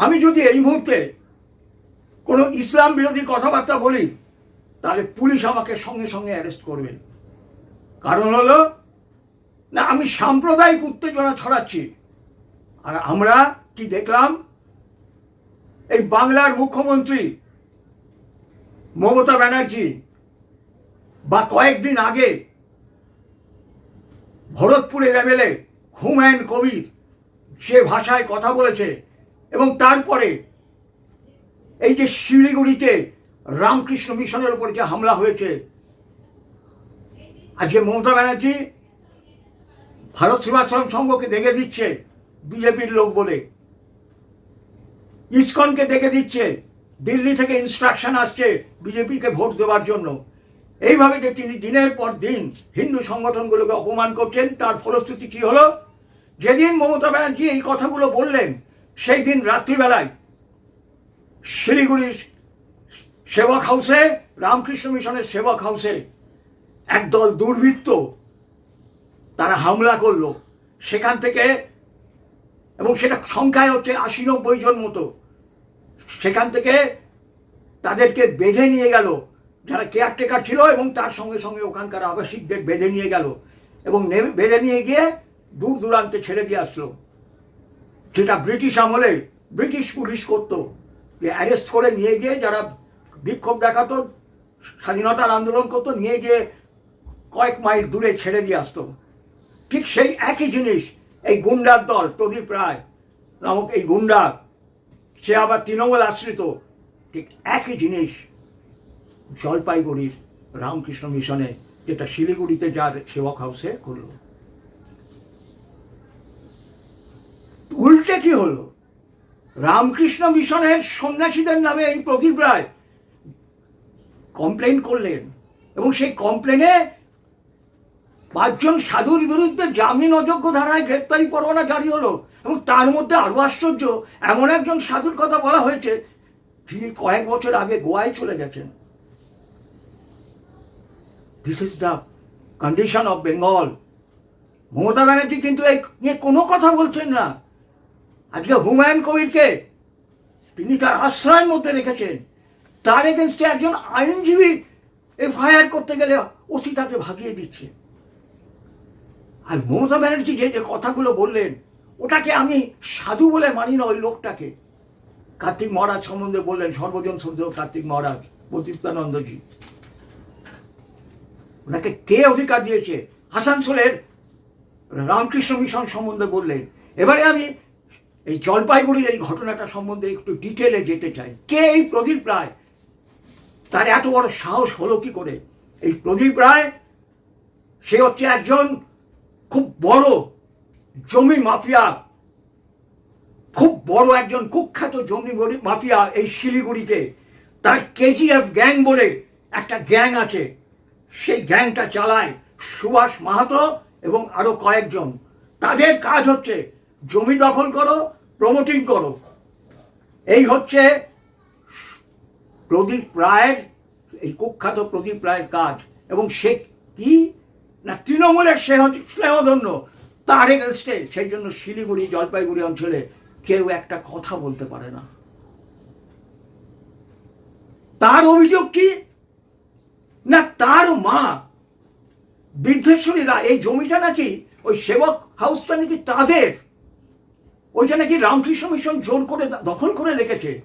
আমি যদি এই মুহূর্তে কোনো ইসলাম বিরোধী কথাবার্তা বলি, তাহলে পুলিশ আমাকে সঙ্গে সঙ্গে অ্যারেস্ট করবে। কারণ হলো, না, আমি সাম্প্রদায়িক উত্তেজনা ছড়াচ্ছি। আর আমরা কি দেখলাম? এই বাংলার মুখ্যমন্ত্রী মমতা ব্যানার্জি বা কয়েকদিন আগে ভরতপুরের এমএলএ হুমায়ুন কবির সে ভাষায় কথা বলেছে এবং তারপরে এই যে শিলিগুড়িতে রামকৃষ্ণ মিশনের উপর যে হামলা হয়েছে, আজকে মমতা ব্যানার্জি ভারত সেবাশ্রম সংঘকে দেখে দিচ্ছে বিজেপির লোক বলে। ইসকনকে দেখে দিচ্ছে, দিল্লি থেকে ইনস্ট্রাকশন আসছে বিজেপিকে ভোট দেওয়ার জন্য। এইভাবে যে তিনি দিনের পর দিন হিন্দু সংগঠনগুলোকে অপমান করছেন, তার ফলশ্রুতি কী হলো? যেদিন মমতা ব্যানার্জি এই কথাগুলো বললেন সেই দিন রাত্রিবেলায় শিলিগুড়ির সেবক হাউসে, রামকৃষ্ণ মিশনের সেবক হাউসে একদল দুর্বৃত্ত তারা হামলা করল। সেখান থেকে এবং সেটা সংখ্যায় হচ্ছে আশি নব্বই জন মতো। সেখান থেকে তাদেরকে বেঁধে নিয়ে গেল। যারা কেয়ারটেকার ছিল এবং তার সঙ্গে সঙ্গে ওখানকার আবাসিকদের বেঁধে নিয়ে গেল। এবং বেঁধে নিয়ে গিয়ে দূর দূরান্তে ছেড়ে দিয়ে আসলো। যেটা ব্রিটিশ আমলে ব্রিটিশ পুলিশ করতো, যে অ্যারেস্ট করে নিয়ে গিয়ে যারা বিক্ষোভ দেখাতো, স্বাধীনতার আন্দোলন করতো, নিয়ে গিয়ে কয়েক মাইল দূরে ছেড়ে দিয়ে আসতো। ঠিক সেই একই জিনিস, এই গুন্ডার দল, প্রদীপ রায় নামক এই গুন্ডা সে আবার তৃণমূল আশ্রিত। ঠিক একই জিনিস, জলপাইগুড়ির রামকৃষ্ণ মিশনে, যেটা শিলিগুড়িতে যার সেবক হাউসে করল। কি হলো? রামকৃষ্ণ মিশনের সন্ন্যাসীদের নামে এই প্রদীপ রায় কমপ্লেন করলেন এবং সেই কমপ্লেনে পাঁচজন সাধুর বিরুদ্ধে জামিন অযোগ্য ধারায় গ্রেপ্তারি পরোয়ানা জারি হলো এবং তার মধ্যে আরও আশ্চর্য, এমন একজন সাধুর কথা বলা হয়েছে যিনি কয়েক বছর আগে গোয়ায় চলে গেছেন। This is the condition of Bengal Mamata Banerjee কিন্তু এই নিয়ে কোনো কথা বলছেন না। আজকে হুমায়ুন কবিরকে তিনি তার আশ্রয়ের মধ্যে রেখেছেন। তার এগেনস্টে একজন আইনজীবী এফআইআর করতে গেলে ওসি তাকে ভাগিয়ে দিচ্ছে। আর মমতা ব্যানার্জি যে যে কথাগুলো বললেন, ওটাকে আমি সাধু বলে মানি না ওই লোকটাকে। কার্তিক মহারাজ সম্বন্ধে বললেন, সর্বজন শ্রদ্ধেয় কার্তিক মহারাজ বদ্রিত্বানন্দজি ওনাকে কে অধিকার দিয়েছে? আসানসোলের রামকৃষ্ণ মিশন সম্বন্ধে বললেন। এবারে আমি এই জলপাইগুড়ির এই ঘটনাটা সম্বন্ধে একটু ডিটেলে যেতে চাই। কে এই প্রদীপ রায়? তার এত বড় সাহস হলো কি করে? এই প্রদীপ রায়, সে হচ্ছে একজন খুব বড় জমি মাফিয়া, খুব বড় একজন কুখ্যাত জমি মাফিয়া এই শিলিগুড়িতে। তার কেজিএফ গ্যাং বলে একটা গ্যাং আছে। সেই গ্যাংটা চালায় সুভাষ মাহাতো এবং আরও কয়েকজন। তাদের কাজ হচ্ছে জমি দখল করো প্রমোটিং করো। এই হচ্ছে প্রদীপ রায়ের, এই কুখ্যাত প্রদীপ রায়ের কাজ। এবং সে কি? না, তৃণমূলের সে স্নেহধন্য। তার এগেনস্টে সেই জন্য শিলিগুড়ি, জলপাইগুড়ি অঞ্চলে কেউ একটা কথা বলতে পারে না। তার অভিযোগ কি? না, তার মা বৃদ্ধেশ্বরীরা এই জমিটা নাকি ওই সেবক হাউসটা নাকি তাদের? ওইটা নাকি রামকৃষ্ণ মিশন জোর করে দখল করে রেখেছে।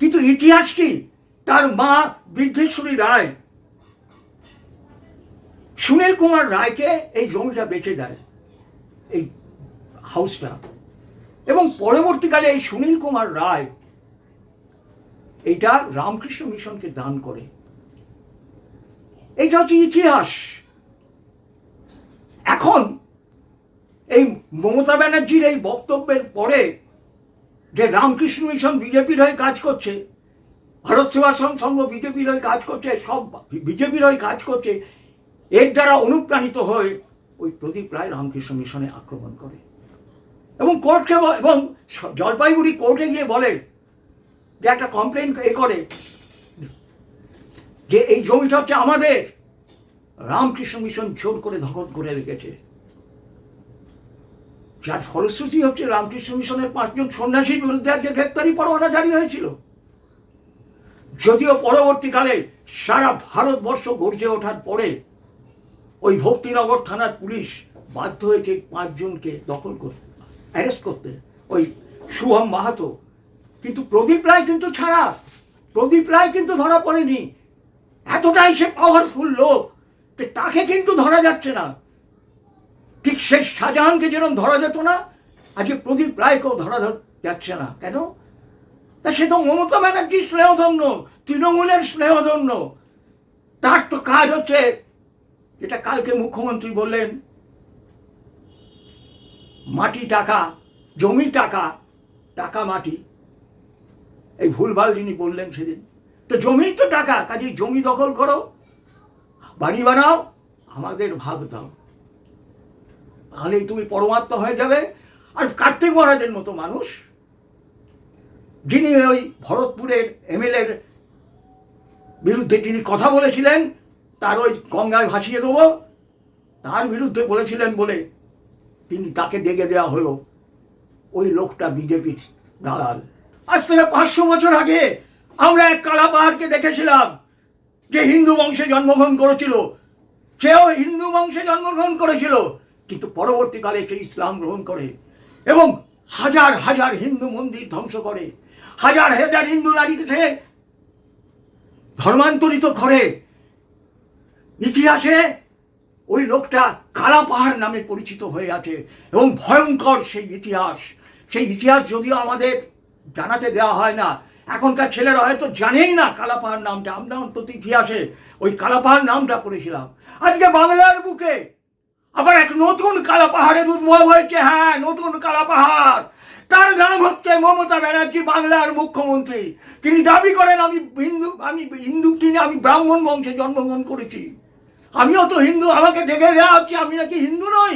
কিন্তু ইতিহাস কি? তার মা বৃদ্ধেশ্বরী রায়। সুনীল কুমার রায়কে এই জমিটা বেঁচে দেয়, এই হাউসটা। এবং পরবর্তীকালে এই সুনীল কুমার রায় এইটা রামকৃষ্ণ মিশনকে দান করে। এইটা হচ্ছে ইতিহাস। এখন এই মমতা ব্যানার্জির এই বক্তব্যের পরে যে রামকৃষ্ণ মিশন বিজেপির হয়ে কাজ করছে, ভারত সেবাশ্রম সংঘ বিজেপির হয়ে কাজ করছে, সব বিজেপির হয়ে কাজ করছে, এর দ্বারা অনুপ্রাণিত হয়ে ওই প্রদীপ রায় রামকৃষ্ণ মিশনে আক্রমণ করে। এবং কোর্টকে এবং জলপাইগুড়ি কোর্টে গিয়ে বলে যে একটা কমপ্লেন এ করে যে এই জমিটা হচ্ছে আমাদের। রামকৃষ্ণ মিশন জোর করে দখল করে রেখেছে। যার ফলশ্রুতি হচ্ছে রামকৃষ্ণ মিশনের পাঁচজন সন্ন্যাসীর বিরুদ্ধে আজকে গ্রেপ্তারি পরোয়ানা জারি হয়েছিল। যদিও পরবর্তীকালে সারা ভারতবর্ষ গর্জে ওঠার পরে ওই ভক্তিনগর থানার পুলিশ বাধ্য হয়েছে পাঁচজনকে দখল করতে অ্যারেস্ট করতে ওই শুভম মাহাতো। কিন্তু প্রদীপ রায় কিন্তু ছাড়া, প্রদীপ রায় কিন্তু ধরা পড়েনি। এতটাই সে পাওয়ারফুল লোক তাকে কিন্তু ধরা যাচ্ছে না। ঠিক শেষ শাহজাহানকে যেরকম ধরা যেত না, আজকে প্রদীপ রায়কেও ধরা ধর- যাচ্ছে না। কেন? তা সে তো মমতা ব্যানার্জির স্নেহধন্য, তৃণমূলের স্নেহধন্য। তার তো কাজ হচ্ছে, যেটা কালকে মুখ্যমন্ত্রী বললেন, মাটি টাকা, জমি টাকা টাকা মাটি। এই ভুলভাল যিনি বললেন সেদিন। তো জমি তো টাকা কাজে জমি দখল করো, বাড়ি বানাও, আমাদের ভাগ দাও। তাহলেই তুমি পরমাত্মা হয়ে যাবে। আর কার্তিক মহারাজের মতো মানুষ, যিনি ওই ভরতপুরের এমএলএর বিরুদ্ধে যিনি কথা বলেছিলেন, তার ওই গঙ্গায় ভাসিয়ে দেবো, তার বিরুদ্ধে বলেছিলেন বলে তিনি তাকে ডেকে দেওয়া হলো। ওই লোকটা বিজেপির দালাল। আজ থেকে পাঁচশো বছর আগে আমরা এক কালা পাহাড়কে দেখেছিলাম, যে হিন্দু বংশে জন্মগ্রহণ করেছিল। সেও হিন্দু বংশে জন্মগ্রহণ করেছিল। কিন্তু পরবর্তীকালে সে ইসলাম গ্রহণ করে এবং হাজার হাজার হিন্দু মন্দির ধ্বংস করে, হাজার হাজার হিন্দু নারীকে ধর্মান্তরিত করে। ইতিহাসে ওই লোকটা কালা পাহাড় নামে পরিচিত হয়ে আছে এবং ভয়ঙ্কর সেই ইতিহাস। সেই ইতিহাস যদিও আমাদের জানাতে দেওয়া হয় না, এখনকার ছেলেরা হয়তো জানেই না কালাপাহাড় নামটা। আমরা অন্তত ইতিহাসে ওই কালাপাহাড় নামটা পড়েছিলাম। আজকে বাংলার বুকে আবার এক নতুন কালা পাহাড়ের উদ্ভব হয়েছে হ্যাঁ নতুন কালা পাহাড়। তার নাম হচ্ছে মমতা ব্যানার্জি, বাংলার মুখ্যমন্ত্রী। তিনি দাবি করেন, আমি হিন্দু আমি হিন্দু, তিনি, আমি ব্রাহ্মণ বংশে জন্মগ্রহণ করেছি। আমিও তো হিন্দু, আমাকে দেখে দেওয়া হচ্ছে, আমি নাকি হিন্দু নই।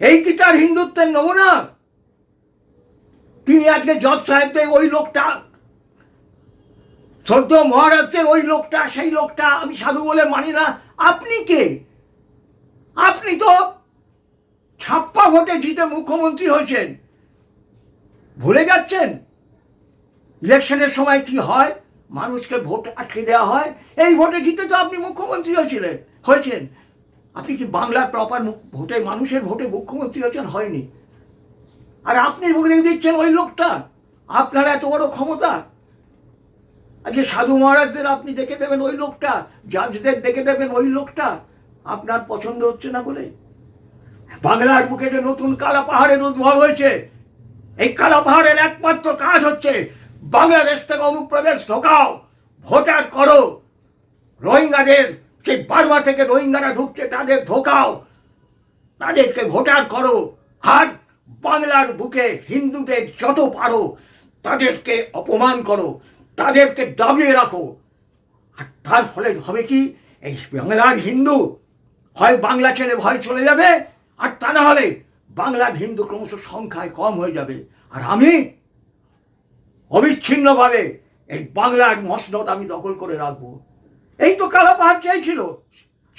এই কি তার হিন্দুত্বের নমুনা? তিনি আজকে জজ সাহেবদের ওই লোকটা, সদ্য মহারাজদের ওই লোকটা, সেই লোকটা, আমি সাধু বলে মানি না। আপনি কে? আপনি তো ছাপ্পা ভোটে জিতে মুখ্যমন্ত্রী হয়েছেন। ভুলে যাচ্ছেন? ইলেকশনের সময় কি হয়? মানুষকে ভোট আটকে দেওয়া হয়? এই ভোটে জিতে তো আপনি মুখ্যমন্ত্রী হয়েছিলেন হয়েছেন। আপনি কি বাংলার প্রপার ভোটে মানুষের ভোটে মুখ্যমন্ত্রী হয়েছেন? হয়নি। আর আপনি বলে দিচ্ছেন ওই লোকটা। আপনার এত বড় ক্ষমতা। আজকে সাধু মহারাজদের আপনি দেখে দেবেন ওই লোকটা। জাজদের দেখে দেবেন ওই লোকটা। আপনার পছন্দ হচ্ছে না বলে? বাংলার বুকে যে নতুন কালা পাহাড়ের উদ্ভব হয়েছে, এই কালা পাহাড়ের একমাত্র কাজ হচ্ছে বাংলাদেশ থেকে অনুপ্রবেশ ঢোকাও, ভোটার করো। রোহিঙ্গাদের, সেই বার্মা থেকে রোহিঙ্গারা ঢুকছে, তাদের ঢোকাও। তাদেরকে ভোটার করো আর বাংলার বুকে হিন্দুদের যত পারো, তাদেরকে অপমান করো, তাদেরকে দাবিয়ে রাখো। আর তার ফলে হবে কি? এই বাংলার হিন্দু হয় বাংলা ছেড়ে ভয় চলে যাবে, আর তা না হলে বাংলার হিন্দু ক্রমশ সংখ্যায় কম হয়ে যাবে। আর আমি অবিচ্ছিন্নভাবে এই বাংলার মসনদ আমি দখল করে রাখব। এই তো কালা পাহাড় চাইছিল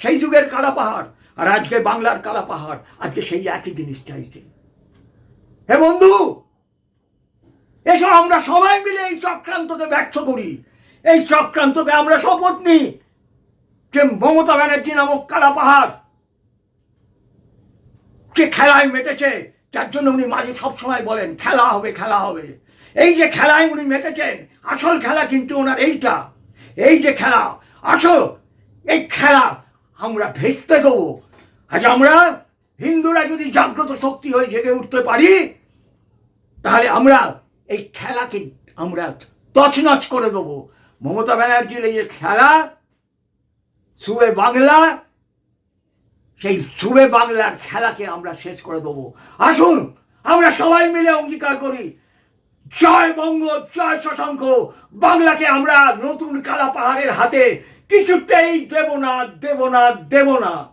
সেই যুগের কালা পাহাড়, আর আজকে বাংলার কালা পাহাড়, আজকে সেই একই জিনিস চাইছে। হে বন্ধু এসব আমরা সবাই মিলে এই চক্রান্তকে ব্যর্থ করি। এই চক্রান্তকে আমরা শপথ নিই। যে মমতা ব্যানার্জি নামক কালা পাহাড় যে খেলায় মেতেছে, যার জন্য উনি মাঝে সবসময় বলেন, খেলা হবে খেলা হবে। এই যে খেলায় উনি মেতেছেন, আসল খেলা কিন্তু ওনার এইটা। এই যে খেলা, আসল, এই খেলা আমরা ভেস্তে দেবো। আজ আমরা হিন্দুরা যদি জাগ্রত শক্তি হয়ে জেগে উঠতে পারি, তাহলে আমরা এই খেলাকে আমরা তছনছ করে দেবো। মমতা ব্যানার্জির এই যে খেলা সুবে বাংলা, সেই সুবে বাংলার খেলাকে আমরা শেষ করে দেব। আসুন, আমরা সবাই মিলে অঙ্গীকার করি। জয় বঙ্গ, জয় শশাঙ্ক। বাংলাকে আমরা নতুন কালা পাহাড়ের হাতে কিছুতেই দেব না দেব না দেব না।